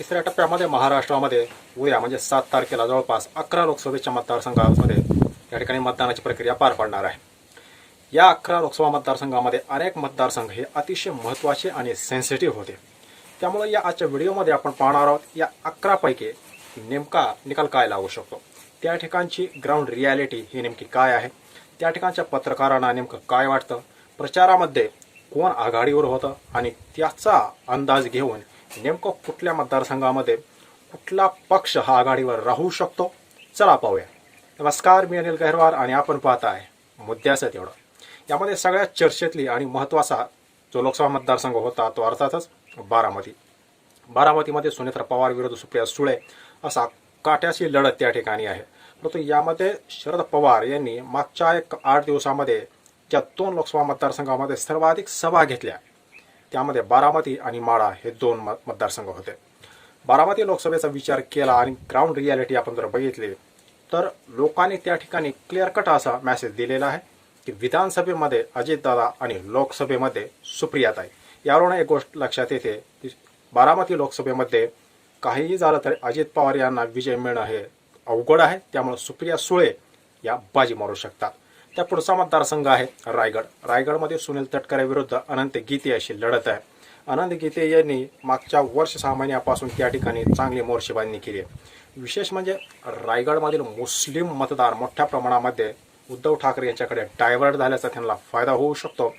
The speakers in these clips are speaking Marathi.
तिसऱ्या टप्प्यामध्ये महाराष्ट्रामध्ये उद्या म्हणजे सात तारखेला जवळपास अकरा लोकसभेच्या मतदारसंघामध्ये या ठिकाणी मतदानाची प्रक्रिया पार पडणार आहे. या अकरा लोकसभा मतदारसंघामध्ये अनेक मतदारसंघ हे अतिशय महत्त्वाचे आणि सेन्सिटिव्ह होते. त्यामुळे या आजच्या व्हिडिओमध्ये आपण पाहणार आहोत या अकरापैकी नेमका निकाल काय लागू शकतो? त्या ठिकाणची ग्राउंड रियालिटी ही नेमकी काय आहे? त्या ठिकाणच्या पत्रकारांना नेमकं काय वाटतं? प्रचारामध्ये कोण आघाडीवर होतं? आणि त्याचा अंदाज घेऊन नेमकं कुठल्या मतदारसंघामध्ये कुठला पक्ष हा आघाडीवर राहू शकतो? चला पाहूया. नमस्कार मी अनिल गहरवार आणि आपण पाहत आहे मुद्द्याचं तेवढं. यामध्ये सगळ्यात चर्चेतली आणि महत्त्वाचा जो लोकसभा मतदारसंघ होता तो अर्थातच बारामती. बारामतीमध्ये सुनेत्रा पवार विरुद्ध सुप्रिया सुळे असा काट्याची लढत त्या ठिकाणी आहे. परंतु यामध्ये शरद पवार यांनी मागच्या एक आठ दिवसामध्ये ज्या दोन लोकसभा मतदारसंघामध्ये सर्वाधिक सभा घेतल्या त्यामध्ये बारामती आणि माळा हे दोन मत- मतदारसंघ होते. बारामती लोकसभेचा विचार केला आणि ग्राउंड रियालिटी आपण जर बघितली तर लोकांनी त्या ठिकाणी क्लिअर कट असा मेसेज दिलेला आहे की विधानसभेमध्ये अजितदादा आणि लोकसभेमध्ये सुप्रियाताई यावरून एक गोष्ट लक्षात येते की बारामती लोकसभेमध्ये काहीही झालं तरी अजित पवार यांना विजय मिळणं हे अवघड आहे. त्यामुळे सुप्रिया सुळे या बाजी मारू शकतात. त्या पुढचा मतदारसंघ आहे रायगड. रायगडमध्ये सुनील तटकरे विरुद्ध अनंत गीते अशी लढत आहे. अनंत गीते यांनी मागच्या वर्ष सहा महिन्यापासून त्या ठिकाणी चांगली मोर्चेबांधणी केली आहे. विशेष म्हणजे रायगडमधील मुस्लिम मतदार मोठ्या प्रमाणामध्ये उद्धव ठाकरे यांच्याकडे डायव्हर्ट झाल्याचा त्यांना फायदा होऊ शकतो.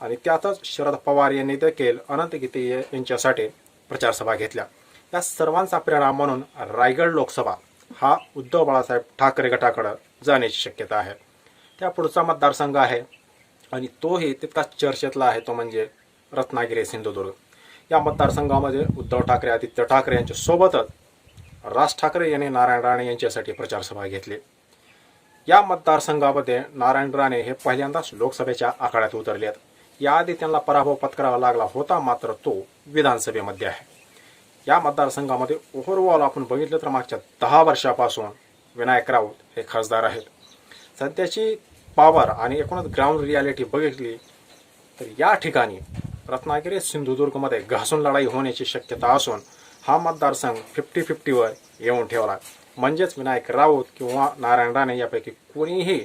आणि त्यातच शरद पवार यांनी देखील अनंत गीते यांच्यासाठी प्रचारसभा घेतल्या. या सर्वांचा परिणाम म्हणून रायगड लोकसभा हा उद्धव बाळासाहेब ठाकरे गटाकडे जाण्याची शक्यता आहे. त्या पुढचा मतदारसंघ आहे. आणि तोही तितकाच चर्चेतला आहे तो म्हणजे रत्नागिरी सिंधुदुर्ग. या मतदारसंघामध्ये उद्धव ठाकरे आदित्य ठाकरे यांच्या सोबतच राज ठाकरे यांनी नारायण राणे यांच्यासाठी प्रचारसभा घेतली. या मतदारसंघामध्ये नारायण राणे हे पहिल्यांदाच लोकसभेच्या आखाड्यात उतरले आहेत याआधी त्यांना पराभव पत्करावा लागला होता मात्र तो विधानसभेमध्ये आहे. या मतदारसंघामध्ये ओव्हरऑल आपण बघितलं तर मागच्या दहा वर्षापासून विनायक राऊत हे खासदार आहेत. सध्याची पॉवर आणि एकूणच ग्राउंड रियालिटी बघितली तर या ठिकाणी रत्नागिरी सिंधुदुर्गमध्ये घासून लढाई होण्याची शक्यता असून हा मतदारसंघ फिफ्टी फिफ्टीवर येऊन ठेवला. म्हणजेच विनायक राऊत किंवा नारायण राणे यापैकी कोणीही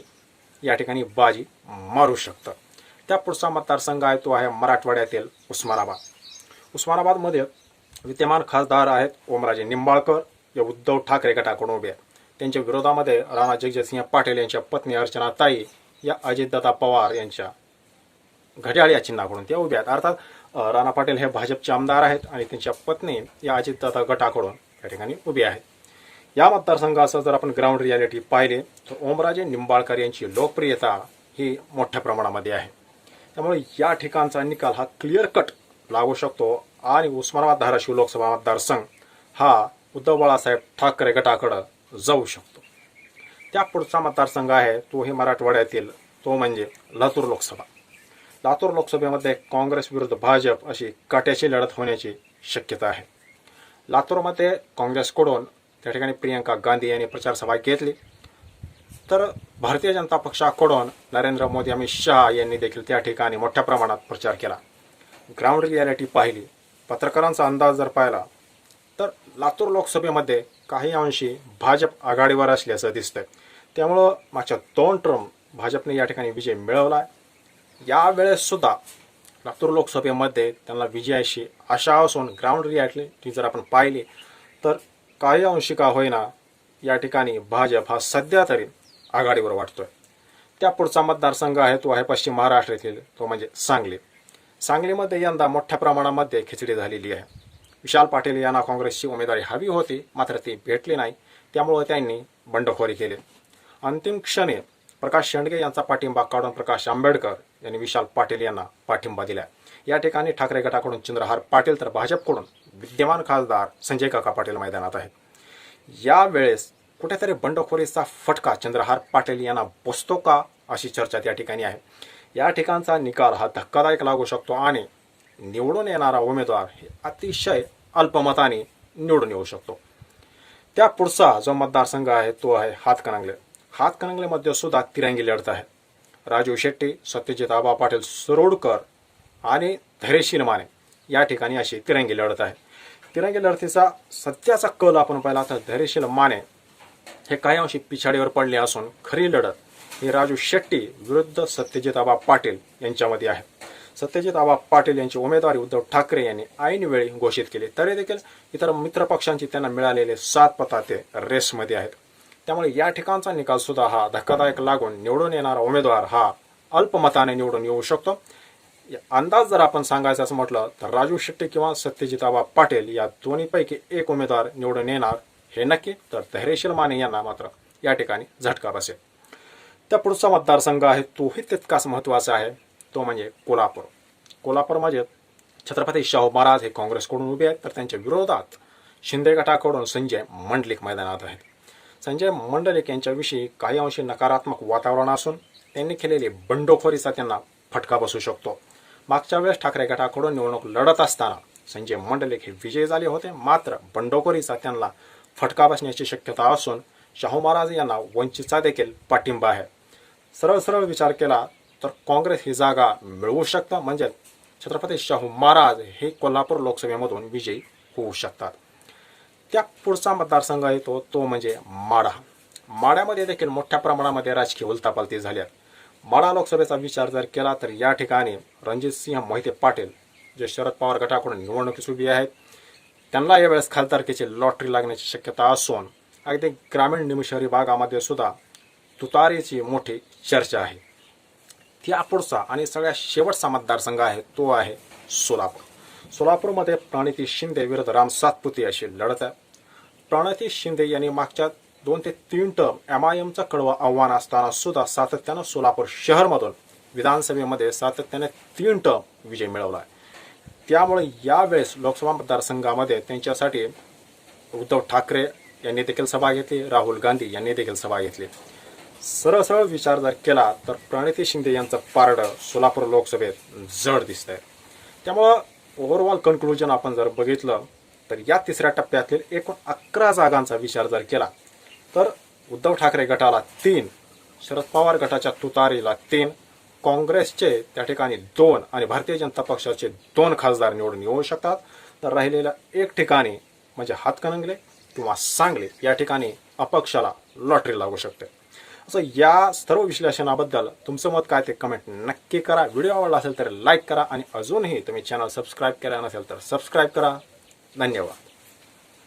या ठिकाणी बाजी मारू शकतं. त्या पुढचा मतदारसंघ आहे तो आहे मराठवाड्यातील उस्मानाबाद. उस्मानाबादमध्ये विद्यमान खासदार आहेत ओमराजे निंबाळकर या उद्धव ठाकरे गटाकडून उभे आहेत. त्यांच्या विरोधामध्ये राणा जगजितसिंह पाटील यांच्या पत्नी अर्चना ताई या अजितदादा पवार यांच्या घड्याळ या चिन्हाकडून त्या उभ्या आहेत. अर्थात राणा पाटील हे भाजपचे आमदार आहेत आणि त्यांच्या पत्नी या अजितदादा गटाकडून या ठिकाणी उभे आहेत. या मतदारसंघाचं जर आपण ग्राउंड रियालिटी पाहिले तर ओमराजे निंबाळकर यांची लोकप्रियता ही मोठ्या प्रमाणामध्ये आहे. त्यामुळे या ठिकाणचा निकाल हा क्लिअर कट लागू शकतो आणि उस्मानाबाद धाराशिव लोकसभा मतदारसंघ हा उद्धव बाळासाहेब ठाकरे गटाकडं जाऊ शकतो. त्या पुढचा मतदारसंघ आहे तो हे मराठवाड्यातील तो म्हणजे लातूर लोकसभा. लातूर लोकसभेमध्ये काँग्रेस विरुद्ध भाजप अशी काट्याची लढत होण्याची शक्यता आहे. लातूरमध्ये काँग्रेसकडून त्या ठिकाणी प्रियंका गांधी यांनी प्रचारसभा घेतली. तर भारतीय जनता पक्षाकडून नरेंद्र मोदी अमित शहा यांनी देखील त्या ठिकाणी मोठ्या प्रमाणात प्रचार केला. ग्राउंड रियालिटी पाहिली. पत्रकारांचा अंदाज जर पाहिला तर लातूर लोकसभेमध्ये काही अंशी भाजप आघाडीवर असल्याचं दिसतंय. त्यामुळं मागच्या दोन टर्म भाजपने या ठिकाणी विजय मिळवला यावेळेस सुद्धा लातूर लोकसभेमध्ये त्यांना विजयाशी आशा असून ग्राउंड रियालिटी जर आपण पाहिली तर काही अंशी का होईना या ठिकाणी भाजप हा सध्या तरी आघाडीवर वाटतोय. त्या पुढचा मतदारसंघ आहे तो आहे पश्चिम महाराष्ट्र येथील तो म्हणजे सांगली. सांगलीमध्ये यंदा मोठ्या प्रमाणामध्ये खिचडी झालेली आहे. विशाल पाटील यांना काँग्रेसची उमेदवारी हवी होती मात्र ती भेटली नाही. त्यामुळे त्यांनी बंडखोरी केली. अंतिम क्षणी प्रकाश शेंडगे यांचा पाठिंबा काढून प्रकाश आंबेडकर यांनी विशाल पाटील यांना पाठिंबा दिला. या ठिकाणी ठाकरे गटाकडून चंद्रहार पाटील तर भाजपकडून विद्यमान खासदार संजय काका पाटील मैदानात आहेत. यावेळेस कुठेतरी बंडखोरीचा फटका चंद्रहार पाटील यांना बसतो का अशी चर्चा त्या ठिकाणी आहे. या ठिकाणचा निकाल हा धक्कादायक लागू शकतो आणि निवडून येणारा उमेदवार हे अतिशय अल्पमताने निवडून येऊ शकतो. त्या पुढचा जो मतदारसंघ आहे तो आहे हातकणंगले. हातकणंगलेमध्ये सुद्धा तिरंगी लढत आहे. राजू शेट्टी सत्यजित आबा पाटील सरोडकर आणि धैर्यशील माने या ठिकाणी अशी तिरंगी लढत आहे. तिरंगी लढतीचा सध्याचा कल आपण पाहिला तर धैर्यशील माने हे काही अंशी पिछाडीवर पडले असून खरी लढत ही राजू शेट्टी विरुद्ध सत्यजित आबा पाटील यांच्यामध्ये आहे. सत्यजित आबा पाटील यांची उमेदवारी उद्धव ठाकरे यांनी ऐनवेळी घोषित केली. तरी देखील इतर मित्रपक्षांची त्यांना मिळालेले सात पताते रेसमध्ये आहेत. त्यामुळे या ठिकाणचा निकाल सुद्धा हा धक्कादायक लागून निवडून येणारा उमेदवार हा अल्पमताने निवडून येऊ शकतो. या- अंदाज जर आपण सांगायचं असं म्हटलं तर राजू शेट्टी किंवा सत्यजित आबा पाटील या दोन्हीपैकी एक उमेदवार निवडून येणार हे नक्की तर धैर्यशील माने यांना मात्र या ठिकाणी झटका बसेल. त्या पुढचा मतदारसंघ आहे तोही तितकाच महत्त्वाचा आहे. तो म्हणजे कोल्हापूर. कोल्हापूर म्हणजे छत्रपती शाहू महाराज हे काँग्रेसकडून उभे आहेत तर त्यांच्या विरोधात शिंदे गटाकडून संजय मंडलिक मैदानात आहेत. संजय मंडलिक यांच्याविषयी काही अंशी नकारात्मक वातावरण असून त्यांनी केलेली बंडखोरीचा त्यांना फटका बसू शकतो. मागच्या वेळेस ठाकरे गटाकडून निवडणूक लढत असताना संजय मंडलिक हे विजयी झाले होते मात्र बंडखोरीचा त्यांना फटका बसण्याची शक्यता असून शाहू महाराज यांना वंचितचा देखील पाठिंबा आहे. सरळ सरळ विचार केला तर काँग्रेस ही जागा मिळवू शकतं. म्हणजे छत्रपती शाहू महाराज हे कोल्हापूर लोकसभेमधून विजयी होऊ शकतात. त्या पुढचा मतदारसंघ येतो तो म्हणजे माढा. माढ्यामध्ये देखील मोठ्या प्रमाणामध्ये राजकीय उलतापालती झाल्या माढा लोकसभेचा विचार जर केला तर या ठिकाणी रणजितसिंह मोहिते पाटील जे शरद पवार गटाकडून निवडणुकीस उभी आहेत त्यांना यावेळेस खासदारकीची लॉटरी लागण्याची शक्यता असून अगदी ग्रामीण निमशहरी भागामध्ये सुद्धा तुतारीची मोठी चर्चा आहे. की अकोडचा आणि सगळ्यात शेवटचा मतदारसंघ आहे तो आहे सोलापूर. सोलापूरमध्ये प्रणिती शिंदे विरुद्ध राम सातपुते अशी लढत आहे. प्रणिती शिंदे यांनी मागच्या दोन ते तीन टर्म एम आय एमचं कडवं आव्हान असताना सुद्धा सातत्यानं सोलापूर शहरमधून विधानसभेमध्ये सातत्याने तीन टर्म विजय मिळवला आहे. त्यामुळे यावेळेस लोकसभा मतदारसंघामध्ये त्यांच्यासाठी उद्धव ठाकरे यांनी देखील सभा घेतली राहुल गांधी यांनी देखील सभा घेतली. सरळ सरळ विचार जर केला तर प्रणिती शिंदे यांचं पारडं सोलापूर लोकसभेत जड दिसतंय. त्यामुळं ओव्हरऑल कन्क्लुजन आपण जर बघितलं तर या तिसऱ्या टप्प्यातील एकूण अकरा जागांचा विचार जर केला तर उद्धव ठाकरे गटाला तीन शरद पवार गटाच्या तुतारीला तीन काँग्रेसचे त्या ठिकाणी दोन आणि भारतीय जनता पक्षाचे दोन खासदार निवडून येऊ शकतात. तर राहिलेल्या एक ठिकाणी म्हणजे हातकणंगले किंवा सांगली या ठिकाणी अपक्षाला लॉटरी लागू शकते. असं या सर्व विश्लेषणाबद्दल तुमचं मत काय ते कमेंट नक्की करा. व्हिडिओ आवडला असेल तर लाईक करा आणि अजूनही तुम्ही चॅनल सबस्क्राईब केला नसेल तर सबस्क्राईब करा. धन्यवाद.